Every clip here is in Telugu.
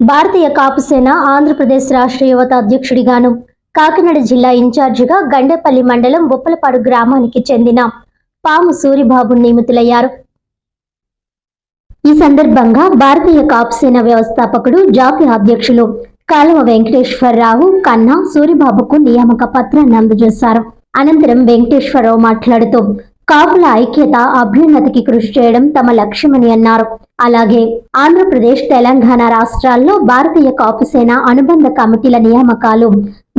భారతీయ కాపుసేన ఆంధ్రప్రదేశ్ రాష్ట్ర యువత అధ్యక్షుడిగాను. కాకినాడ జిల్లా ఇన్ఛార్జిగా గండేపల్లి మండలం బొప్పలపాడు గ్రామానికి చెందిన పాము సూరిబాబు నియమితులయ్యారు. ఈ సందర్భంగా భారతీయ కాపుసేన వ్యవస్థాపకుడు జాతీయ అధ్యక్షులు కాలువ వెంకటేశ్వరరావు కన్నా సూరిబాబుకు నియామక పత్రాన్ని అందజేశారు. అనంతరం వెంకటేశ్వరరావు మాట్లాడుతూ కాపుల ఐక్యత అభ్యున్నతికి కృషి చేయడం తమ లక్ష్యమని అన్నారు. అలాగే ఆంధ్రప్రదేశ్ తెలంగాణ రాష్ట్రాల్లో భారతీయ కాపుసేన అనుబంధ కమిటీల నియామకాలు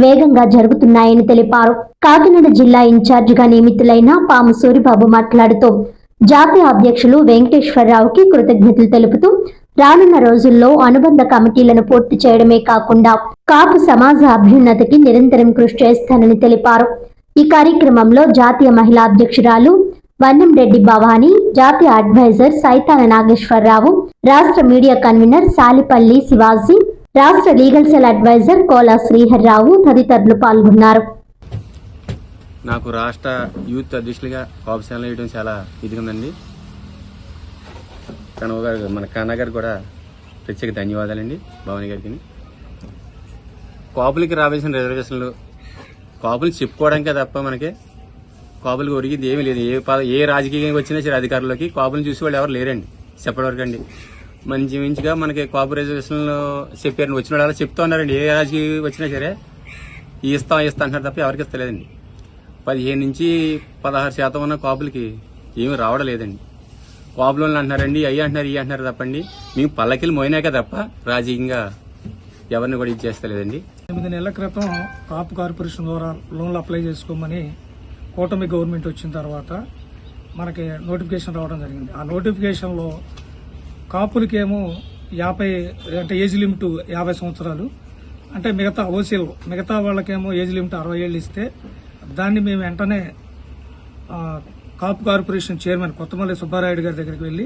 వేగంగా జరుగుతున్నాయని తెలిపారు. కాకినాడ జిల్లా ఇన్ఛార్జిగా నియమితులైన పాము సూరిబాబు మాట్లాడుతూ జాతీయ అధ్యక్షులు వెంకటేశ్వరరావుకి కృతజ్ఞతలు తెలుపుతూ రానున్న రోజుల్లో అనుబంధ కమిటీలను పూర్తి చేయడమే కాకుండా కాపు సమాజ అభ్యున్నతికి నిరంతరం కృషి చేస్తానని తెలిపారు. ఈ కార్యక్రమంలో జాతీయ మహిళా అధ్యక్షురాలు వన్నంరెడ్డి భవానీ జాతీయ అడ్వైజర్ సైతాన నాగేశ్వరరావు రాష్ట్ర మీడియా కన్వీనర్ సాలిపల్లి శివాజీ రాష్ట్ర legal cell adviser Kola Sriharrao తదితరులు పాల్గొన్నారు. నాకు రాష్ట్ర యూత్ అధ్యక్షులుగా కాపుసేనలో వేయడం చాలా ఇదిగుందండి కనవ గారు మన కన్న గారు కూడా ప్రత్యేక ధన్యవాదాలండి భవానీ గారికి. కాపులకి రావాల్సిన రిజర్వేషన్లు కాపులు చెప్పుకోవడానికే తప్ప మనకి కాపులకు ఒరిగింది ఏమీ లేదు. ఏ ఏ రాజకీయంగా వచ్చినా సరే అధికారులకి కాపులను చూసి వాళ్ళు ఎవరు లేరండి. చెప్పటి వరకు అండి మంచి మంచిగా మనకి కాపు రిజర్వేషన్లు చెప్పారు. వచ్చిన వాళ్ళు అలా చెప్తా ఉన్నారండి. ఏ రాజకీయ వచ్చినా సరే ఇస్తాం ఇస్తా అంటారు తప్ప ఎవరికి ఇస్తలేదండి. పదిహేను నుంచి పదహారు శాతం ఉన్న కాపులకి ఏమీ రావడం లేదండి కాపులు అంటున్నారండి అయ్యి అంటున్నారు ఇవి అంటున్నారు తప్పండి. మేము పల్లకిలు మోయినాకే తప్ప రాజకీయంగా ఎవరిని కూడా ఇది చేస్తలేదండి. ఎనిమిది నెలల క్రితం కాపు కార్పొరేషన్ ద్వారా లోన్లు అప్లై చేసుకోమని కూటమి గవర్నమెంట్ వచ్చిన తర్వాత మనకి నోటిఫికేషన్ రావడం జరిగింది. ఆ నోటిఫికేషన్లో కాపులకేమో యాభై అంటే ఏజ్ లిమిట్ యాభై సంవత్సరాలు అంటే మిగతా ఓసీలు మిగతా వాళ్ళకేమో ఏజ్ లిమిట్ అరవై ఏళ్ళు ఇస్తే దాన్ని మేము వెంటనే కాపు కార్పొరేషన్ చైర్మన్ కొత్తమల్లి సుబ్బారాయుడు గారి దగ్గరికి వెళ్ళి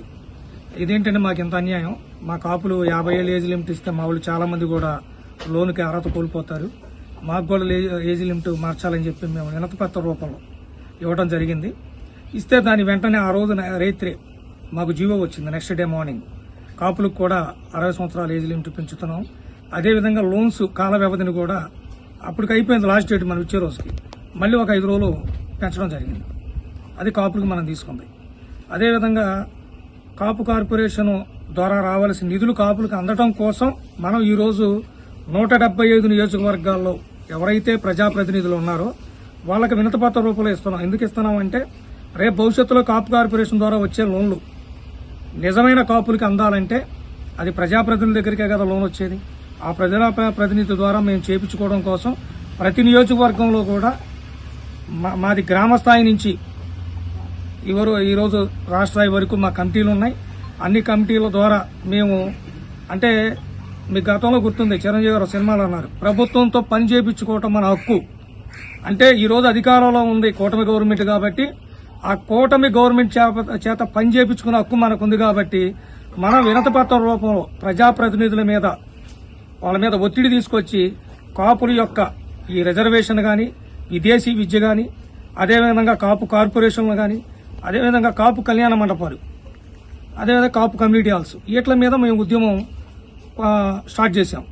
ఇదేంటంటే మాకు ఇంత అన్యాయం? మా కాపులు యాభై ఏళ్ళు ఏజ్ లిమిట్ ఇస్తే మా వాళ్ళు చాలా మంది కూడా లోన్కి అర్హత కోల్పోతారు. మాకు కూడా ఏజ్ లిమిట్ మార్చాలని చెప్పి మేము వినతిపత్ర రూపంలో ఇవ్వడం జరిగింది. ఇస్తే దాని వెంటనే ఆ రోజున రైత్రి మాకు జీవో వచ్చింది నెక్స్ట్ డే మార్నింగ్ కాపులకు కూడా అరవై సంవత్సరాల ఏజ్ లిమిట్ పెంచుతున్నాం. అదేవిధంగా లోన్స్ కాల వ్యవధిని కూడా అప్పటికి అయిపోయింది లాస్ట్ డేట్ మనం ఇచ్చే రోజుకి. మళ్ళీ ఒక ఐదు రోజులు పెంచడం జరిగింది. అది కాపులకు మనం తీసుకుంది. అదేవిధంగా కాపు కార్పొరేషన్ ద్వారా రావాల్సిన నిధులు కాపులకు అందటం కోసం మనం ఈరోజు నూట డెబ్బై ఐదు నియోజకవర్గాల్లో ఎవరైతే ప్రజాప్రతినిధులు ఉన్నారో వాళ్ళకి వినతపత్ర రూపంలో ఇస్తున్నాం. ఎందుకు ఇస్తున్నాం అంటే రేపు భవిష్యత్తులో కాపు కార్పొరేషన్ ద్వారా వచ్చే లోన్లు నిజమైన కాపులకి అందాలంటే అది ప్రజాప్రతినిధుల దగ్గరికే కదా లోన్ వచ్చేది. ఆ ప్రజా ప్రతినిధి ద్వారా మేము చేపించుకోవడం కోసం ప్రతి నియోజకవర్గంలో కూడా మా- మాది గ్రామ స్థాయి నుంచి ఎవరు ఈరోజు రాష్ట్ర వరకు మా కమిటీలు ఉన్నాయి. అన్ని కమిటీల ద్వారా మేము అంటే మీకు గతంలో గుర్తుంది చిరంజీవి గారు సినిమాలు అన్నారు. ప్రభుత్వంతో పని చేయించుకోవటం మన హక్కు. అంటే ఈరోజు అధికారంలో ఉంది కూటమి గవర్నమెంట్ కాబట్టి ఆ కూటమి గవర్నమెంట్ చేప- చేత పని చేయించుకునే హక్కు మనకుంది కాబట్టి మనం వినతపత్ర రూపంలో ప్రజాప్రతినిధుల మీద వాళ్ళ మీద ఒత్తిడి తీసుకొచ్చి కాపుల యొక్క ఈ రిజర్వేషన్ కానీ విదేశీ విద్య కానీ అదేవిధంగా కాపు కార్పొరేషన్లు కానీ అదేవిధంగా కాపు కళ్యాణ మండపాలు అదేవిధంగా కాపు కమ్యూనిటీ హాల్స్. వీటి మీద మేము ఉద్యమం స్టార్ట్ చేశాం.